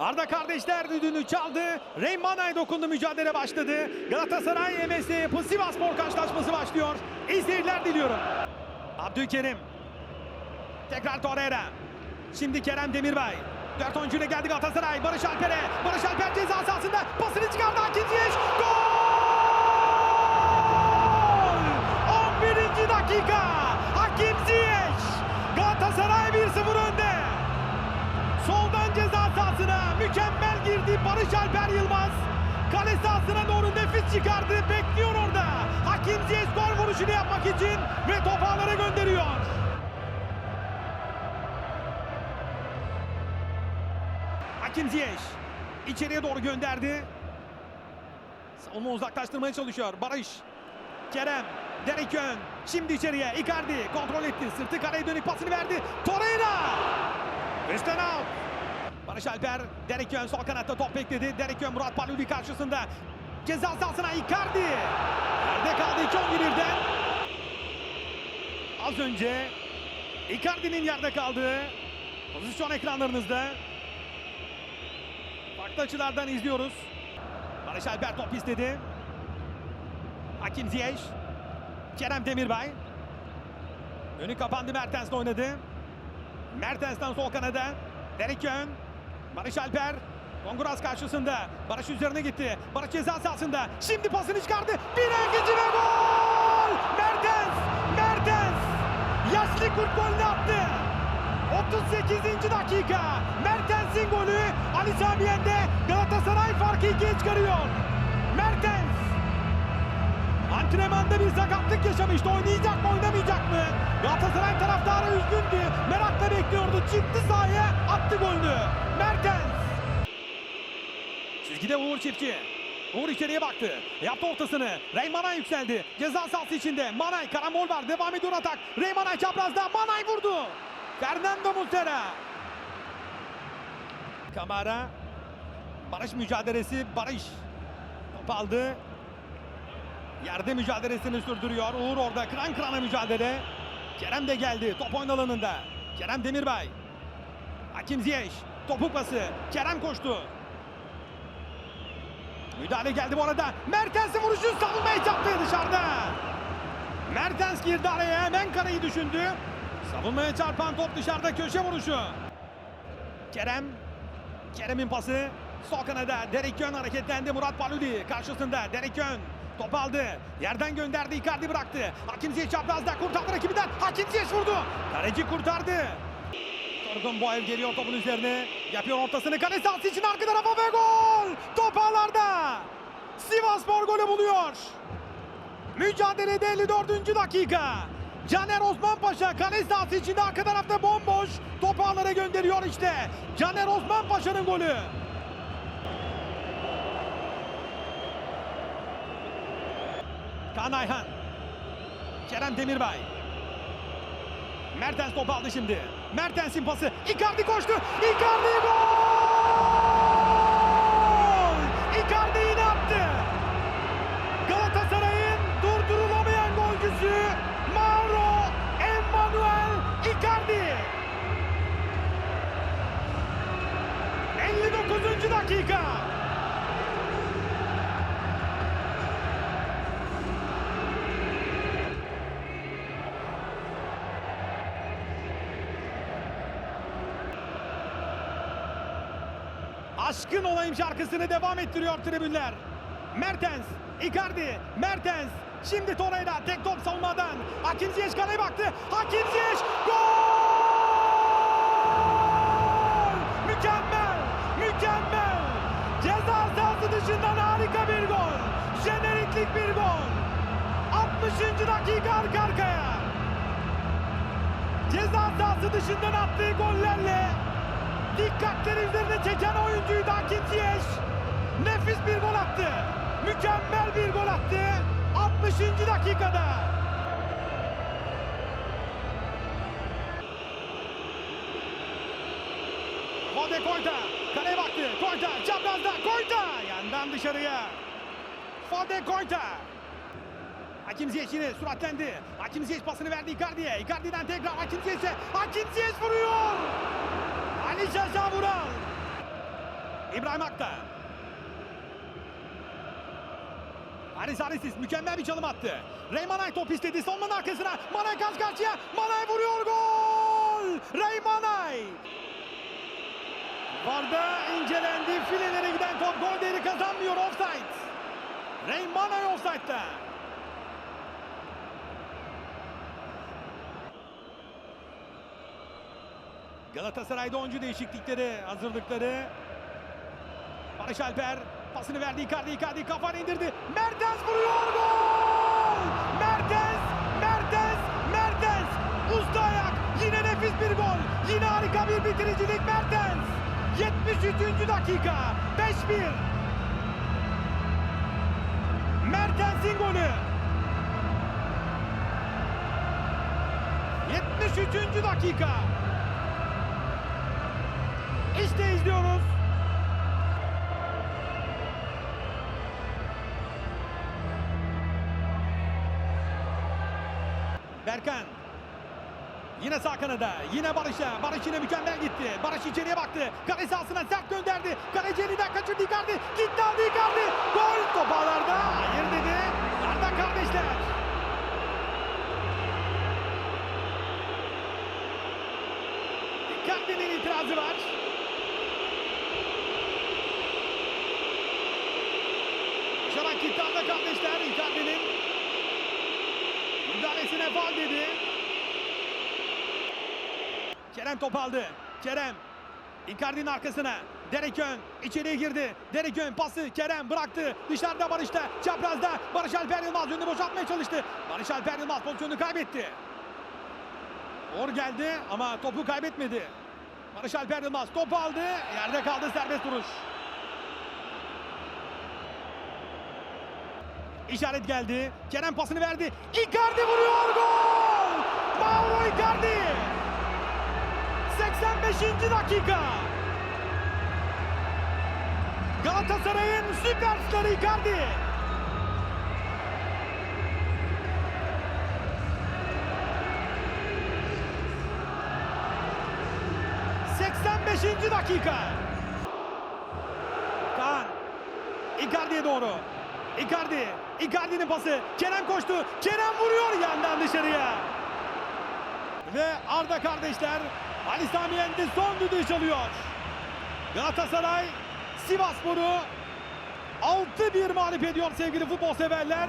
Arda kardeşler düdüğünü çaldı. Reymanay dokundu mücadele başladı. Galatasaray MSC Sivasspor karşılaşması başlıyor. İyi diliyorum. Abdülkerim. Tekrar Torreira. Şimdi Kerem Demirbay. Dört oyuncuyla geldi Galatasaray. Barış Alper'e. Barış Alper Barış Alper Yılmaz. Kale sahasına doğru nefis çıkardı. Bekliyor orada. Hakim Ziyech gol vuruşunu yapmak için ve ağlara gönderiyor. Hakim Ziyech içeriye doğru gönderdi. Savunma uzaklaştırmaya çalışıyor. Barış. Kerem. Derek Yön. Şimdi içeriye. Icardi kontrol etti. Sırtı kaleye dönük pasını verdi. Torreira. Üstten out. Barış Alper. Derek Yön sol kanatta top bekledi. Derek Yön Murat Paluli karşısında. Ceza sahasına Icardi. Nerede kaldı 2-11'den? Az önce Icardi'nin yerde kaldığı pozisyon ekranlarınızda. Farklı açılardan izliyoruz. Barış Alper top istedi. Hakim Ziyech. Kerem Demirbay. Önü kapandı Mertens'le oynadı. Mertens'ten sol kanada. Derek Yön. Barış Alper. Konguras karşısında. Barış üzerine gitti. Barış ceza sahasında. Şimdi pasını çıkardı. Bir ikinci ve gol! Mertens! Mertens! Yaşlı kurt golünü attı. 38. dakika. Mertens'in golü Ali Sami Yen'de Galatasaray farkı ikiye çıkarıyor. Mertens antrenmanda bir sakatlık yaşamıştı. Oynayacak mı oynamayacak mı? Galatasaray taraftarı üzgündü. Merakla bekliyordu. Çıktı sahaya attı golünü. Mertens. Çizgide Uğur Çiftçi. Uğur içeriye baktı. Yaptı ortasını. Reymanay yükseldi. Ceza sahası içinde. Manay karambol var. Devam ediyor atak. Reymanay çaprazda. Manay vurdu. Fernando Muslera. Kamara. Barış mücadelesi. Barış. Top aldı. Yerde mücadelesini sürdürüyor. Uğur orada kıran kırana mücadele. Kerem de geldi. Top oyun alanında. Kerem Demirbay. Hakim Ziyech. Topuk pası. Kerem koştu. Müdahale geldi bu arada. Mertens'in vuruşu savunmaya çarptı dışarıda. Mertens girdi araya hemen kareyi düşündü. Savunmaya çarpan top dışarıda köşe vuruşu. Kerem. Kerem'in pası. Sol kanada Derek Yön hareketlendi. Murat Paludi karşısında. Derek Yön top aldı. Yerden gönderdi. Icardi bıraktı. Hakim Ziyech çaprazda kurtardı rakibinden. Hakim Ziyech vurdu. Kaleci kurtardı. Torgun Boyev geliyor topun üzerine. Yapıyor ortasını kale sahası için arka tarafa ve gol! Top ağlarda. Sivasspor golü buluyor. Mücadelede 54. dakika. Caner Osmanpaşa kale sahası içinde arka tarafta bomboş. Topu ağlara gönderiyor işte. Caner Osmanpaşa'nın golü. Kaan Ayhan. Kerem Demirbay. Mertens topu aldı şimdi. Mertens'in pası. Icardi koştu. Icardi gol! Icardi yine attı. Galatasaray'ın durdurulamayan golcüsü Mauro Emmanuel Icardi. 59. dakika. Aşkın olayım şarkısını devam ettiriyor tribünler. Mertens, Icardi, Mertens. Şimdi Torreira tek top savunmadan. Hakim Ziyech kaleye baktı. Hakim Ziyech gol! Mükemmel! Mükemmel! Ceza sahası dışından harika bir gol. Jeneriklik bir gol. 60. dakika arka arkaya. Ceza sahası dışından attığı gollerle dikkatleri üzerine çeken oyuncuydu Hakim Ziyech. Nefis bir gol attı. Mükemmel bir gol attı. 60. dakikada. Fode Koyta. Kaleye baktı. Koyta. Çaprazda. Koyta. Yandan dışarıya. Fode Koyta. Hakim Ziyech yine suratlendi. Hakim Ziyech pasını verdi Icardi'ye. Icardi'den tekrar Hakim Ziyech'e. Hakim Ziyech vuruyor. Ali Şaşa Vural. İbrahim Akta. Haris Harisis mükemmel bir çalım attı. Ray Manay top istedi. Savunmanın arkasına. Manay karşı karşıya. Manay vuruyor. Gol! Ray Manay. Varda incelendi. Filelere giden top gol değeri kazanmıyor. Offside. Ray Manay offside'da. Galatasaray'da oyuncu değişiklikleri, hazırlıkları. Barış Alper pasını verdi Icardi, Icardi kafanı indirdi. Mertens vuruyor gol! Mertens, Mertens, Mertens. Usta ayak, yine nefis bir gol. Yine harika bir bitiricilik Mertens. 73. dakika, 5-1. Mertens'in golü. 73. dakika. İşte izliyoruz. Berkan. Yine sağ kanada. Yine Barış'a. Barış yine mükemmel gitti. Barış içeriye baktı. Kale sahasına sert gönderdi. Kaleci elinden kaçırdı Icardi. Gitti aldı Icardi. Gol top ağlarda. Hayır dedi. Arda kardeşler. Icardi'nin itirazı var. Şarak gitti Arda kardeşler. Icardi'nin faul dedi. Kerem top aldı. Kerem. Icardi'nin arkasına. Derek Ön içeriye girdi. Derek Ön pası Kerem bıraktı. Dışarıda Barış'ta. Çaprazda Barış Alper Yılmaz önünü boşaltmaya çalıştı. Barış Alper Yılmaz pozisyonu kaybetti. Or geldi ama topu kaybetmedi. Barış Alper Yılmaz topu aldı. Yerde kaldı serbest vuruş. İşaret geldi. Kerem pasını verdi. Icardi vuruyor gol! Mauro Icardi! 85. dakika. Galatasaray'ın süperstarı Icardi. ...85. dakika. Kaan. Icardi'ye doğru. Icardi. Icardi'nin pası. Kerem koştu. Kerem vuruyor yandan dışarıya. Ve Arda kardeşler Ali Sami Yendi son düdüğü çalıyor. Galatasaray Sivasspor'u 6-1 mağlup ediyor sevgili futbol severler.